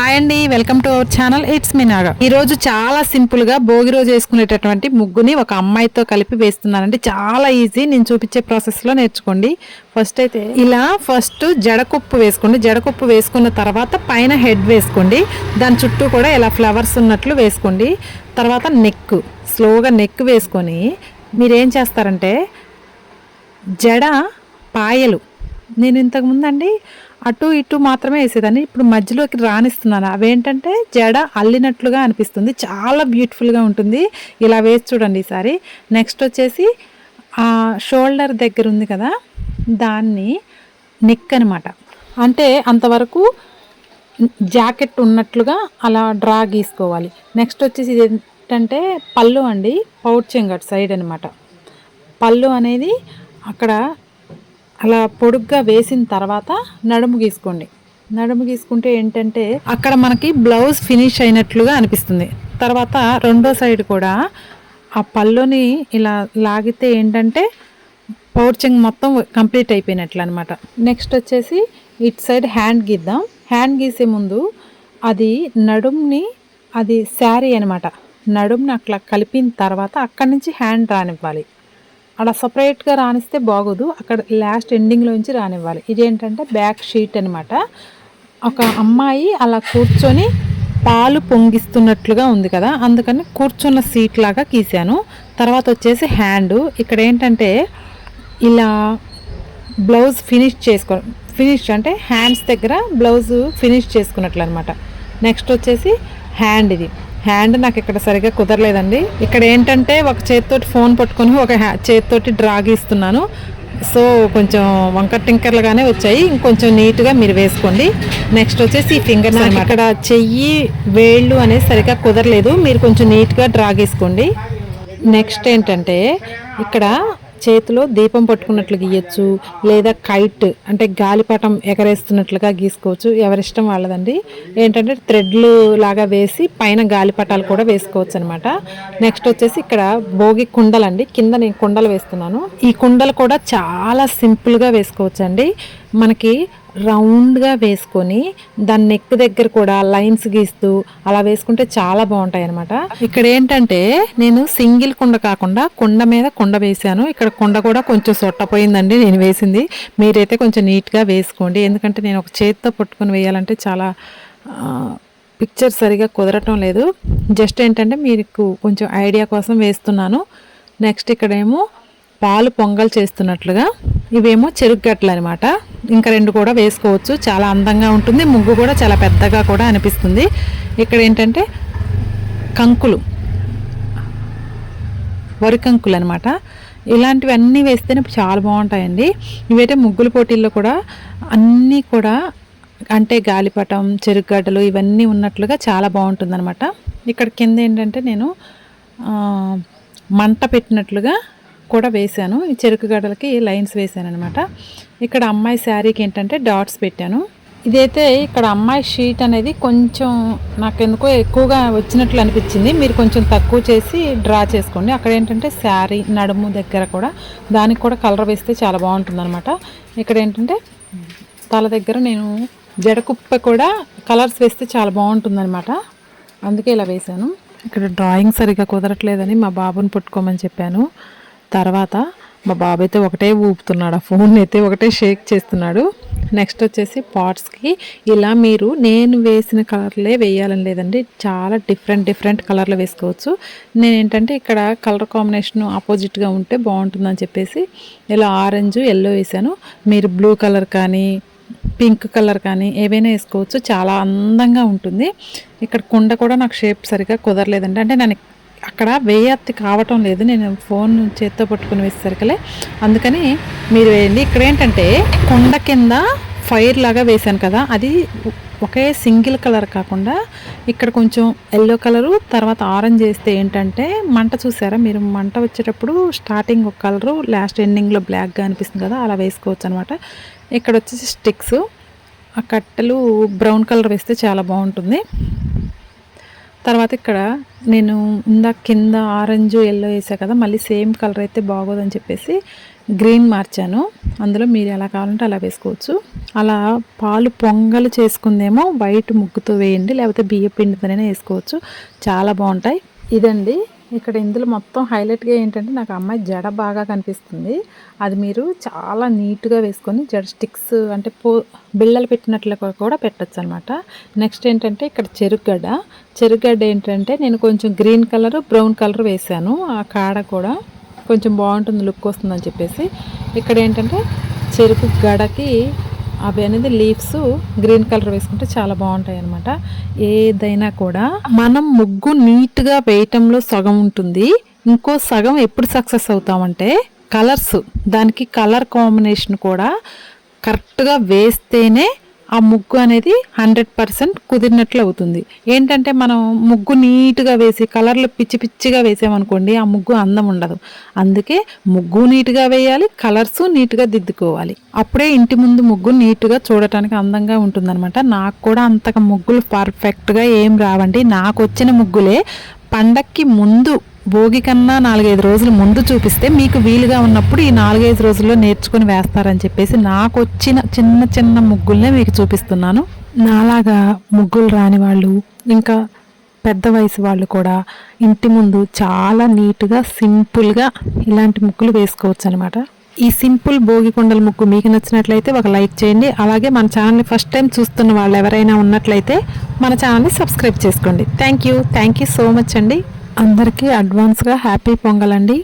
Hi అండి welcome to our channel. It's మీనాగా ఈ రోజు చాలా సింపుల్గా భోగి రోజు వేసుకునేటటువంటి ముగ్గుని ఒక అమ్మాయితో కలిపి వేస్తున్నానండి. చాలా ఈజీ నేను చూపించే ప్రాసెస్లో నేర్చుకోండి. ఫస్ట్ అయితే ఇలా ఫస్ట్ జడకొప్పు వేసుకోండి. జడకొప్పు వేసుకున్న తర్వాత పైన హెడ్ వేసుకోండి. దాని చుట్టూ కూడా ఇలా ఫ్లవర్స్ ఉన్నట్లు వేసుకోండి. తర్వాత నెక్ స్లోగా నెక్ వేసుకొని మీరేం చేస్తారంటే జడ పాయలు నేను ఇంతకుముందు అండి అటు ఇటు మాత్రమే వేసేదాన్ని. ఇప్పుడు మధ్యలోకి రాణిస్తున్నాను అవేంటంటే జడ అల్లినట్లుగా అనిపిస్తుంది. చాలా బ్యూటిఫుల్గా ఉంటుంది. ఇలా వేసి చూడండి ఈసారి. నెక్స్ట్ వచ్చేసి ఆ షోల్డర్ దగ్గర ఉంది కదా దాన్ని నెక్ అనమాట అంటే అంతవరకు జాకెట్ ఉన్నట్లుగా అలా డ్రా గీసుకోవాలి. నెక్స్ట్ వచ్చేసి ఇది ఏంటంటే పళ్ళు అండి పౌచింగ్ అటు సైడ్ అనమాట పళ్ళు అనేది అక్కడ అలా పొడుగ్గా వేసిన తర్వాత నడుము గీసుకోండి. నడుము గీసుకుంటే ఏంటంటే అక్కడ మనకి బ్లౌజ్ ఫినిష్ అయినట్లుగా అనిపిస్తుంది. తర్వాత రెండో సైడ్ కూడా ఆ పళ్ళుని ఇలా లాగితే ఏంటంటే పౌర్చింగ్ మొత్తం కంప్లీట్ అయిపోయినట్లు అనమాట నెక్స్ట్ వచ్చేసి ఇట్ సైడ్ హ్యాండ్ గీద్దాం. హ్యాండ్ గీసే ముందు అది నడుముని అది శారీ అనమాట. నడుముని అట్లా కలిపిన తర్వాత అక్కడి నుంచి హ్యాండ్ రానివ్వాలి. అలా సపరేట్గా రానిస్తే బాగోదు. అక్కడ లాస్ట్ ఎండింగ్లోంచి రానివ్వాలి. ఇదేంటంటే బ్యాక్ షీట్ అనమాట ఒక అమ్మాయి అలా కూర్చొని పాలు పొంగిస్తున్నట్లుగా ఉంది కదా. అందుకని కూర్చున్న సీట్ లాగా గీసాను తర్వాత వచ్చేసి హ్యాండ్ ఇక్కడ ఏంటంటే ఇలా బ్లౌజ్ ఫినిష్ చేసుకో ఫినిష్ అంటే హ్యాండ్స్ దగ్గర బ్లౌజ్ ఫినిష్ చేసుకున్నట్లు అనమాట నెక్స్ట్ వచ్చేసి హ్యాండ్ ఇది. హ్యాండ్ నాకు ఇక్కడ సరిగా కుదరలేదండి. ఇక్కడ ఏంటంటే ఒక చేతితోటి ఫోన్ పట్టుకొని ఒక చేతితోటి డ్రా గీస్తున్నాను సో కొంచెం వంకర టింకర్లుగానే వచ్చాయి. ఇంకొంచెం నీట్గా మీరు వేసుకోండి. నెక్స్ట్ వచ్చేసి ఈ ఫింగర్స్ అనమాట ఇక్కడ చెయ్యి వేళ్ళు అనేది సరిగా కుదరలేదు. మీరు కొంచెం నీట్గా డ్రా గీసుకోండి నెక్స్ట్ ఏంటంటే ఇక్కడ చేతిలో దీపం పట్టుకున్నట్లు గీయచ్చు లేదా కైట్ అంటే గాలిపటం ఎగరేస్తున్నట్లుగా గీసుకోవచ్చు. ఎవరిష్టం వాళ్ళదండి. ఏంటంటే థ్రెడ్లు లాగా వేసి పైన గాలిపటాలు కూడా వేసుకోవచ్చు అనమాట నెక్స్ట్ వచ్చేసి ఇక్కడ భోగి కుండలండి. కింద నేను కుండలు వేస్తున్నాను. ఈ కుండలు కూడా చాలా సింపుల్గా వేసుకోవచ్చు అండి మనకి రౌండ్గా వేసుకొని దాని నెక్ దగ్గర కూడా లైన్స్ గీస్తూ అలా వేసుకుంటే చాలా బాగుంటాయి అనమాట ఇక్కడ ఏంటంటే నేను సింగిల్ కుండ కాకుండా కుండ మీద కుండ వేసాను ఇక్కడ కుండ కూడా కొంచెం సొట్టపోయిందండి నేను వేసింది. మీరైతే కొంచెం నీట్గా వేసుకోండి. ఎందుకంటే నేను ఒక చేతితో పట్టుకొని వేయాలంటే చాలా పిక్చర్ సరిగా కుదరటం లేదు. జస్ట్ ఏంటంటే మీకు కొంచెం ఐడియా కోసం వేస్తున్నాను. నెక్స్ట్ ఇక్కడేమో పాలు పొంగల్ చేస్తున్నట్లుగా. ఇవేమో చెరుకు గట్లు అనమాట ఇంకా రెండు కూడా వేసుకోవచ్చు. చాలా అందంగా ఉంటుంది. ముగ్గు కూడా చాలా పెద్దగా కూడా అనిపిస్తుంది. ఇక్కడ ఏంటంటే కంకులు. వరి కంకులు అనమాట ఇలాంటివన్నీ వేస్తేనే చాలా బాగుంటాయండి. ఇవైతే ముగ్గుల పోటీల్లో కూడా అన్నీ కూడా అంటే గాలిపటం చెరుకుగడ్డలు ఇవన్నీ ఉన్నట్లుగా చాలా బాగుంటుందన్నమాట. ఇక్కడ కింద ఏంటంటే నేను మంట పెట్టినట్లుగా కూడా వేశాను. ఈ చెరుకు గడలకి లైన్స్ వేశాను అనమాట ఇక్కడ అమ్మాయి శారీకి ఏంటంటే డాట్స్ పెట్టాను. ఇదైతే ఇక్కడ అమ్మాయి షీట్ అనేది కొంచెం నాకు ఎందుకో ఎక్కువగా వచ్చినట్లు అనిపించింది. మీరు కొంచెం తక్కువ చేసి డ్రా చేసుకోండి. అక్కడ ఏంటంటే శారీ నడుము దగ్గర కూడా దానికి కూడా కలర్ వేస్తే చాలా బాగుంటుంది అనమాట ఇక్కడ ఏంటంటే తల దగ్గర నేను జడకుప్ప కూడా కలర్స్ వేస్తే చాలా బాగుంటుందన్నమాట. అందుకే ఇలా వేశాను. ఇక్కడ డ్రాయింగ్ సరిగా కుదరట్లేదని మా బాబుని పుట్టుకోమని చెప్పాను. తర్వాత మా బాబు అయితే ఒకటే ఊపుతున్నాడు ఆ ఫోన్ అయితే ఒకటే షేక్ చేస్తున్నాడు. నెక్స్ట్ వచ్చేసి పాట్స్కి ఇలా మీరు నేను వేసిన కలర్లే వేయాలని లేదండి చాలా డిఫరెంట్ డిఫరెంట్ కలర్లు వేసుకోవచ్చు. నేను ఏంటంటే ఇక్కడ కలర్ కాంబినేషన్ ఆపోజిట్గా ఉంటే బాగుంటుందని చెప్పేసి ఇలా ఆరెంజ్ ఎల్లో వేసాను. మీరు బ్లూ కలర్ కానీ పింక్ కలర్ కానీ ఏవైనా వేసుకోవచ్చు చాలా అందంగా ఉంటుంది. ఇక్కడ కుండ కూడా నాకు షేప్ సరిగా కుదరలేదండి. అంటే నేను అక్కడ వేయత్తి కావటం లేదు. నేను ఫోన్ చేత్తో పట్టుకుని వేసేసరికలే. అందుకని మీరు వేయండి. ఇక్కడ ఏంటంటే కొండ కింద ఫైర్ లాగా వేశాను కదా. అది ఒకే సింగిల్ కలర్ కాకుండా ఇక్కడ కొంచెం ఎల్లో కలరు తర్వాత ఆరెంజ్ వేస్తే ఏంటంటే మంట చూసారా? మీరు మంట వచ్చేటప్పుడు స్టార్టింగ్ ఒక కలరు లాస్ట్ ఎండింగ్లో బ్లాక్గా అనిపిస్తుంది కదా. అలా వేసుకోవచ్చు అనమాట ఇక్కడ వచ్చేసి స్టిక్స్. ఆ కట్టెలు బ్రౌన్ కలర్ వేస్తే చాలా బాగుంటుంది. తర్వాత ఇక్కడ నేను ఇందాక కింద ఆరెంజ్ ఎల్లో వేసా కదా మళ్ళీ సేమ్ కలర్ అయితే బాగోదని చెప్పేసి గ్రీన్ మార్చాను. అందులో మీరు ఎలా కావాలంటే అలా వేసుకోవచ్చు. అలా పాలు పొంగలు చేసుకుందేమో వైట్ ముగ్గుతో వేయండి లేకపోతే బియ్య పిండితోనే వేసుకోవచ్చు. చాలా బాగుంటాయి. ఇదండి ఇక్కడ ఇందులో మొత్తం హైలైట్గా ఏంటంటే నాకు అమ్మాయి జడ బాగా కనిపిస్తుంది. అది మీరు చాలా నీట్గా వేసుకొని జడ స్టిక్స్ అంటే పో బిళ్ళలు పెట్టినట్లుగా కూడా పెట్టచ్చు అనమాట నెక్స్ట్ ఏంటంటే ఇక్కడ చెరుగడ్డ చెరుగడ్డ ఏంటంటే నేను కొంచెం గ్రీన్ కలర్ బ్రౌన్ కలర్ వేసాను. ఆ కాడ కూడా కొంచెం బాగుంటుంది లుక్ వస్తుందని చెప్పేసి. ఇక్కడ ఏంటంటే చెరుకు గడకి అవి అనేది లీవ్స్ గ్రీన్ కలర్ వేసుకుంటే చాలా బాగుంటాయి అనమాట ఏదైనా కూడా మనం ముగ్గు నీట్గా వేయటంలో సగం ఉంటుంది. ఇంకో సగం ఎప్పుడు సక్సెస్ అవుతామంటే కలర్స్. దానికి కలర్ కాంబినేషన్ కూడా కరెక్ట్గా వేస్తేనే ఆ ముగ్గు అనేది హండ్రెడ్ పర్సెంట్ కుదిరినట్లు అవుతుంది. ఏంటంటే మనం ముగ్గు నీట్గా వేసి కలర్లు పిచ్చి పిచ్చిగా వేసామనుకోండి ఆ ముగ్గు అందం ఉండదు. అందుకే ముగ్గు నీట్గా వేయాలి కలర్స్ నీట్గా దిద్దుకోవాలి. అప్పుడే ఇంటి ముందు ముగ్గు నీట్గా చూడటానికి అందంగా ఉంటుందన్నమాట. నాకు కూడా అంతగా ముగ్గులు పర్ఫెక్ట్గా ఏం రావండి. నాకు వచ్చిన ముగ్గులే పండక్కి ముందు భోగి కన్నా నాలుగైదు రోజులు ముందు చూపిస్తే మీకు వీలుగా ఉన్నప్పుడు ఈ నాలుగైదు రోజుల్లో నేర్చుకుని వేస్తారని చెప్పేసి నాకు వచ్చిన చిన్న చిన్న ముగ్గుల్నే మీకు చూపిస్తున్నాను. నాలాగా ముగ్గులు రాని వాళ్ళు ఇంకా పెద్ద వయసు వాళ్ళు కూడా ఇంటి ముందు చాలా నీట్గా సింపుల్గా ఇలాంటి ముగ్గులు వేసుకోవచ్చు అనమాట ఈ సింపుల్ భోగి కుండల ముగ్గు మీకు నచ్చినట్లయితే ఒక లైక్ చేయండి. అలాగే మన ఛానల్ని ఫస్ట్ టైం చూస్తున్న వాళ్ళు ఎవరైనా ఉన్నట్లయితే మన ఛానల్ని సబ్స్క్రైబ్ చేసుకోండి. Thank you. Thank you so much అండి. అందరికీ అడ్వాన్స్గా హ్యాపీ పొంగల్ అండి